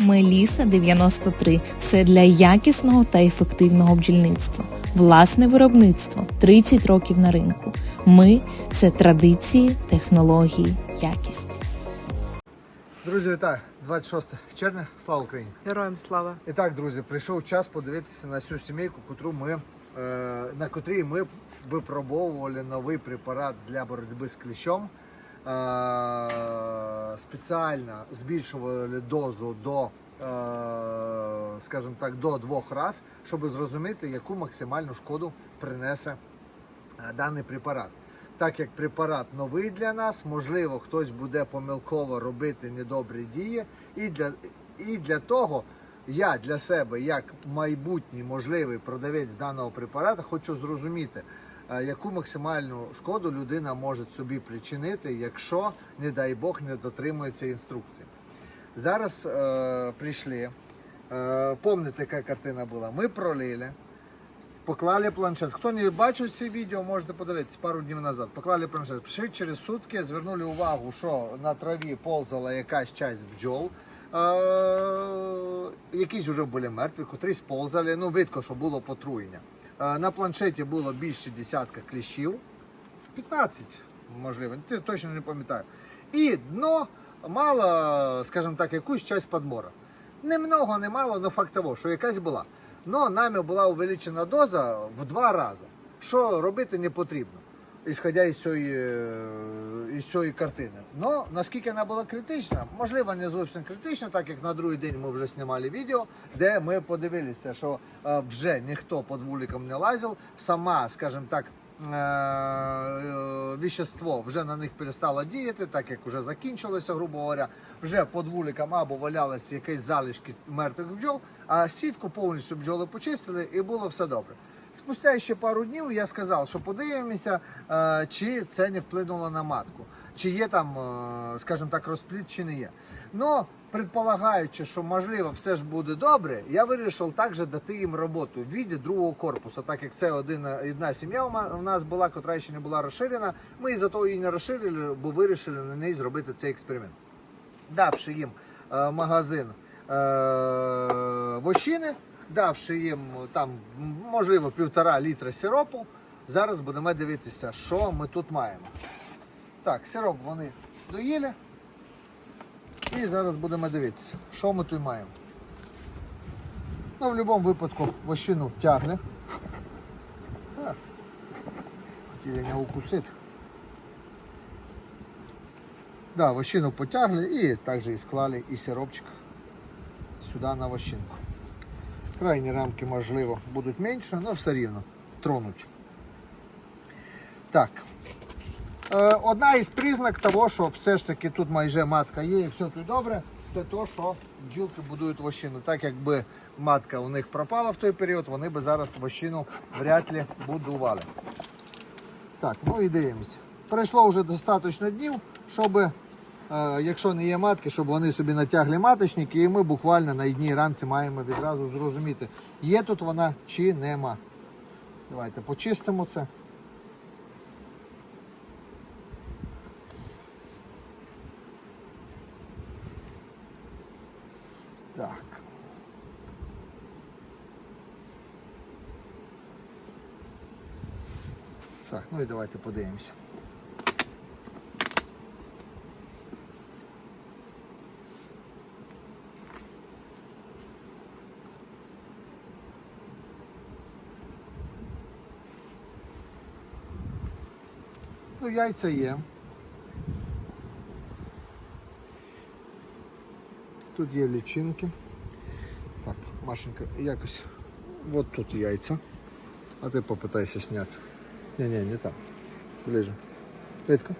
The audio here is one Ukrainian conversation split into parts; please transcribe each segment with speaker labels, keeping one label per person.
Speaker 1: Меліса 93 все для якісного та ефективного бджільництва. Власне виробництво 30 років на ринку. Ми це традиції, технології, якість.
Speaker 2: Друзі, вітаю! 26 червня, слава Україні!
Speaker 3: Героям слава.
Speaker 2: І так, друзі, прийшов час подивитися на цю сімейку, котру ми, е, на котрій ми випробовували новий препарат для боротьби з кліщом. Е, спеціально збільшували дозу до, е, скажімо так, до двох разів, щоб зрозуміти, яку максимальну шкоду принесе е, даний препарат. Так як препарат новий для нас, можливо, хтось буде помилково робити недобрі дії, і для, і для того я для себе, як майбутній можливий продавець даного препарату, хочу зрозуміти, яку максимальну шкоду людина може собі причинити, якщо, не дай Бог, не дотримується інструкції. Зараз е, прийшли. Е, помните, яка картина була? Ми пролили, поклали планшет. Хто не бачив це відео, можете подивитися пару днів назад. Поклали планшет. Пішли через сутки, звернули увагу, що на траві ползала якась часть бджол. Е, якісь вже були мертві, котрі сползали. Ну, видко, що було потруєння. Е, на планшеті було більше десятка кліщів. 15, можливо, ти точно не пам'ятаю. І дно мало, скажімо так, якусь часть подмора. Немного, не мало, але факт того, що якась була. Но нами була увеличена доза в два рази. Що робити не потрібно, ісходя із цієї, е, із цієї картини. Но наскільки вона була критична, можливо, не зовсім критична, так як на другий день ми вже знімали відео, де ми подивилися, що е, вже ніхто під вуликом не лазив, сама, скажімо так, е, е, вже на них перестало діяти, так як вже закінчилося, грубо говоря, вже під вуликом або валялися якісь залишки мертвих бджол, а сітку повністю бджоли почистили і було все добре. Спустя ще пару днів я сказав, що подивимося, е, чи це не вплинуло на матку, чи є там, е, скажімо так, розпліт, чи не є. Ну, предполагаючи, що можливо все ж буде добре, я вирішив також дати їм роботу в віді другого корпусу, так як це одна сім'я у нас була, котра ще не була розширена. Ми за того її не розширили, бо вирішили на неї зробити цей експеримент. Давши їм е, магазин вощини, давши їм там, можливо, півтора літра сиропу, зараз будемо дивитися, що ми тут маємо. Так, сироп вони доїли. І зараз будемо дивитися, що ми тут маємо. Ну, в будь-якому випадку вощину тягне. Так. Хотіли не укусити. Да, вощину потягли і також і склали і сиропчик сюди на вощинку. Крайні рамки, можливо, будуть менше, але все рівно тронуть. Так. Е, Одна із признак того, що все ж таки тут майже матка є і все тут добре, це то, що бджілки будують вощину. Так якби матка у них пропала в той період, вони би зараз вощину вряд ли будували. Так, ну і дивимося. Пройшло вже достатньо днів, щоб, якщо не є матки, щоб вони собі натягли маточники, і ми буквально на одній рамці маємо відразу зрозуміти, є тут вона чи нема. Давайте почистимо це. Так. Так, ну і давайте подивимося. Ну, яйця є. Тут є лічинки. Так, Машенька, якось. От тут яйця. А ти попитайся зняти. Ні, ні, не там. Ближе. Видко?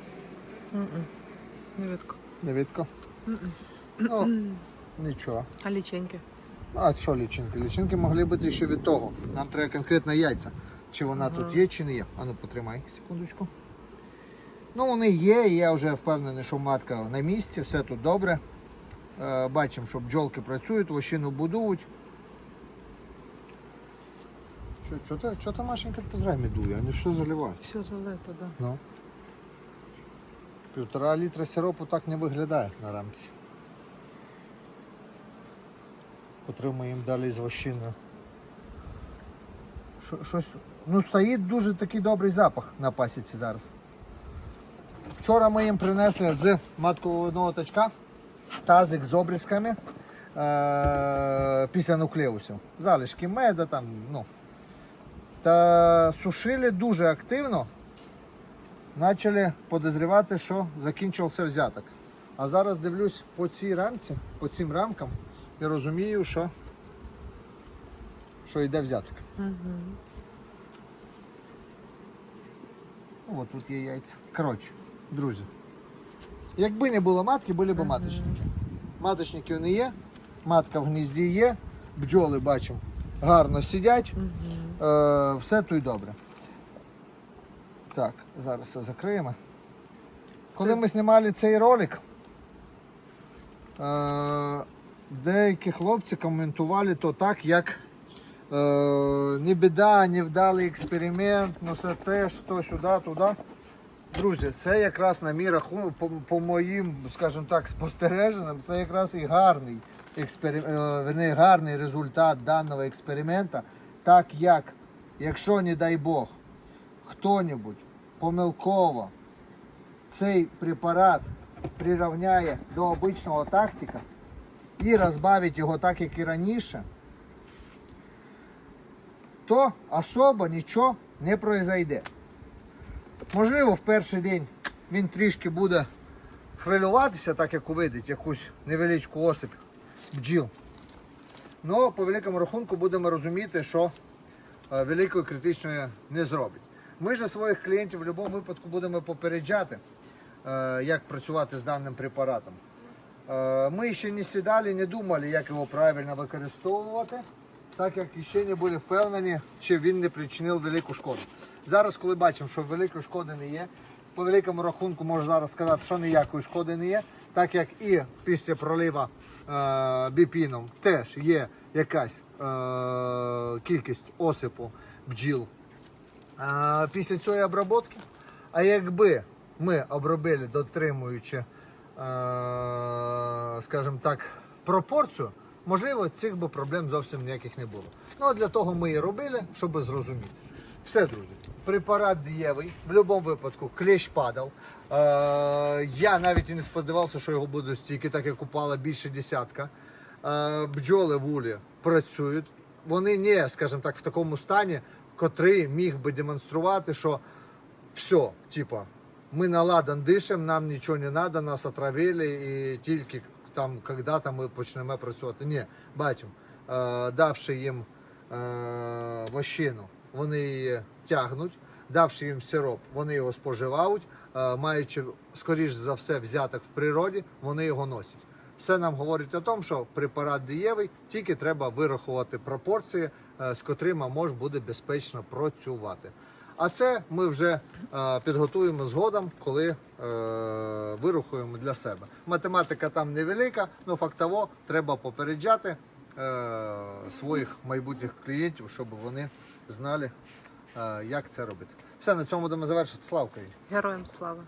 Speaker 3: Не видко.
Speaker 2: Не видко? Ну, нічого.
Speaker 3: А ліченьки?
Speaker 2: А що лічинки? Лічинки могли бути ще від того. Нам треба конкретно яйця. Чи вона тут є, чи не є. А ну потримай секундочку. Ну, вони є, і я вже впевнений, що матка на місці, все тут добре. Е, Бачимо, що бджолки працюють, вощину будують. Що, ти, що ти, Машенька, позрай дує, вони що заливають?
Speaker 3: Все залито, да.
Speaker 2: Ну. Півтора літра сиропу так не виглядає на рамці. Отримуємо далі з вощиною. Щось. Ну, стоїть дуже такий добрий запах на пасіці зараз. Вчора ми їм принесли з маткового точка тазик з обрізками е- після нуклеусів. Залишки меда там, ну. Та сушили дуже активно. Почали подозрівати, що закінчився взяток. А зараз дивлюсь по цій рамці, по цим рамкам і розумію, що, що йде взяток. Ну, От тут є яйця. Коротше, друзі. Якби не було матки, були б маточники. Маточників не є, матка в гнізді є, бджоли бачимо, гарно сидять, е, все тут добре. Так, зараз все закриємо. Коли ми знімали цей ролик, е, деякі хлопці коментували то так, як е, не біда, не вдалий експеримент, ну все те, що сюди, туди. Друзі, це якраз на мій рахунок, по, по моїм, скажімо так, спостереженням, це якраз і гарний, експерим... е, гарний результат даного експеримента, так як, якщо, не дай Бог, хто-небудь помилково цей препарат прирівняє до обичного тактика і розбавить його так, як і раніше, то особо нічого не произойде. Можливо, в перший день він трішки буде хвилюватися, так як увидить якусь невеличку осип бджіл. Ну, по великому рахунку будемо розуміти, що е, великої критичної не зробить. Ми ж своїх клієнтів в будь-якому випадку будемо попереджати, е, як працювати з даним препаратом. Е, Ми ще не сідали, не думали, як його правильно використовувати, так як ще не були впевнені, чи він не причинив велику шкоду. Зараз, коли бачимо, що великої шкоди не є, по великому рахунку можу зараз сказати, що ніякої шкоди не є, так як і після пролива е, біпіном теж є якась е, кількість осипу бджіл а, після цієї обробки. А якби ми обробили, дотримуючи, е, скажімо так, пропорцію, можливо, цих би проблем зовсім ніяких не було. Ну а для того ми і робили, щоб зрозуміти. Все, друзі. Препарат дієвий, в будь-якому випадку клещ падав. Е, я навіть і не сподівався, що його буде стільки, так як упала більше десятка. Е, бджоли в улі працюють. Вони не, скажімо так, в такому стані, котрий міг би демонструвати, що все, типа, ми на ладан дишемо, нам нічого не треба, нас отравили і тільки там, коли ми почнемо працювати. Ні, бачимо, е, давши їм е, вощину, вони її тягнуть, давши їм сироп, вони його споживають, е, маючи, скоріш за все, взяток в природі, вони його носять. Все нам говорить о тому, що препарат дієвий, тільки треба вирахувати пропорції, е, з котрими може буде безпечно працювати. А це ми вже е, підготуємо згодом, коли е, вирахуємо для себе. Математика там невелика, але фактово треба попереджати е, своїх майбутніх клієнтів, щоб вони знали, як це робити. Все, на цьому будемо завершити. Слава Україні!
Speaker 3: Героям слава.